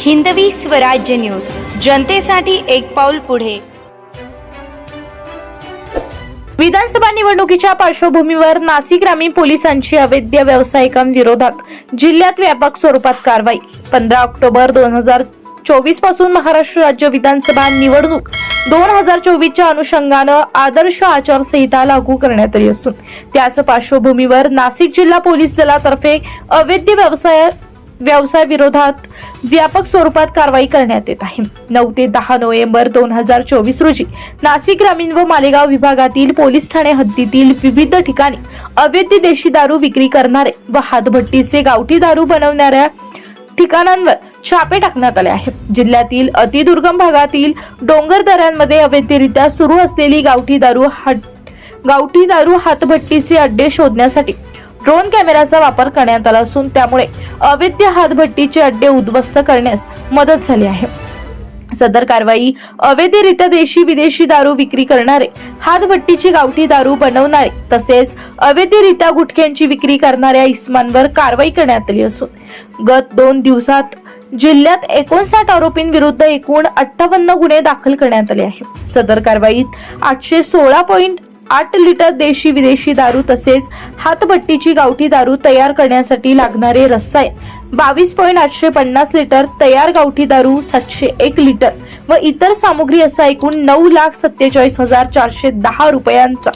Hindavi Swarajya news. जनतेसाठी एक पाऊल पुढे. विधानसभा निवडणुकीच्या पार्श्वभूमीवर नाशिक ग्रामीण पोलिसांची अवैध व्यावसायिकांविरोधात जिल्ह्यात व्यापक स्वरूपात कारवाई. पंधरा ऑक्टोबर दोन हजार चोवीसपासून महाराष्ट्र राज्य विधानसभा निवडणूक दोन हजार चोवीसच्या अनुषंगानं आदर्श आचारसंहिता लागू करण्यात आली असून त्याच पार्श्वभूमीवर नाशिक जिल्हा पोलीस दलातर्फे अवैध व्यवसाय व्यवसाय विरोधात व्यापक स्वरूपात कारवाई करण्यात येत आहे. नऊ ते दहा नोव्हेंबर दोन हजार चोवीस रोजी नाशिक ग्रामीण व मालेगाव विभागातील पोलीस ठाणे हद्दीतील विविध ठिकाणी अवैध देशी दारू विक्री करणारे व हातभट्टीचे गावठी दारू बनवणाऱ्या ठिकाणांवर छापे टाकण्यात आले आहेत. जिल्ह्यातील अतिदुर्गम भागातील डोंगर दऱ्यांमध्ये अवैधरित्या सुरू असलेली गावठी दारू हा गावठी दारू हातभट्टीचे अड्डे शोधण्यासाठी ड्रोन कॅमेराचा वापर करण्यात आला असून त्यामुळे अवैध हातभट्टीचे अड्डे उद्ध्वस्त करण्यास मदत झाली आहे. सदर कारवाई अवैधरित्या देशी विदेशी दारू विक्री करणारे हातभट्टीची गावठी दारू बनवणारे तसेच अवैधरित्या गुटख्यांची विक्री करणाऱ्या इस्मांवर कारवाई करण्यात आली असून गत दोन दिवसात जिल्ह्यात एकोणसाठ आरोपींविरुद्ध एकूण अठ्ठावन्न गुन्हे दाखल करण्यात आले आहे सदर कारवाईत आठशे सोळा पॉईंट आठ लिटर देशी विदेशी दारू तसेच हातभट्टीची गावठी दारू तयार करण्यासाठी लागणारे रसायन. बावीस पॉईंट आठशे पन्नास लिटर तयार गावठी दारू सातशे एक लिटर व इतर सामुग्री असा एकूण नऊ लाख सत्तेचाळीस हजार चारशे दहा रुपयांचा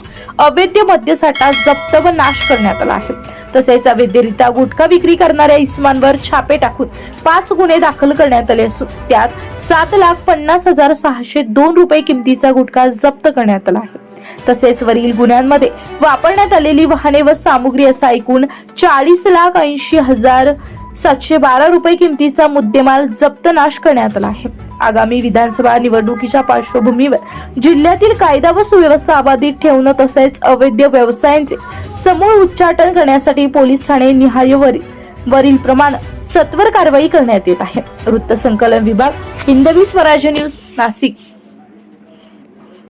अवैध मद्यसाठा जप्त व नाश करण्यात आला आहे. तसेच अवैधरित्या गुटखा विक्री करणाऱ्या इस्मानवर छापे टाकून पाच गुन्हे दाखल करण्यात आले असून त्यात सात लाख पन्नास हजार सहाशे दोन रुपये किमतीचा गुटखा जप्त करण्यात आला आहे. तसेच वरील गुन्ह्यांमध्ये वापरण्यात आलेली वाहने व सामुग्री असा एकूण चाळीस लाख ऐंशी हजार सातशे बारा रुपये किमतीचा मुद्देमाल जप्त नाश करण्यात आला आहे. आगामी विधानसभा निवडणुकीच्या पार्श्वभूमीवर जिल्ह्यातील कायदा व सुव्यवस्था अबाधित ठेवणं तसेच अवैध व्यवसायांचे समूळ उच्चाटन करण्यासाठी पोलीस ठाणे निहाय वरील वरील प्रमाण सत्वर कारवाई करण्यात येत आहे. वृत्तसंकलन विभाग हिंदवी स्वराज्य न्यूज नाशिक.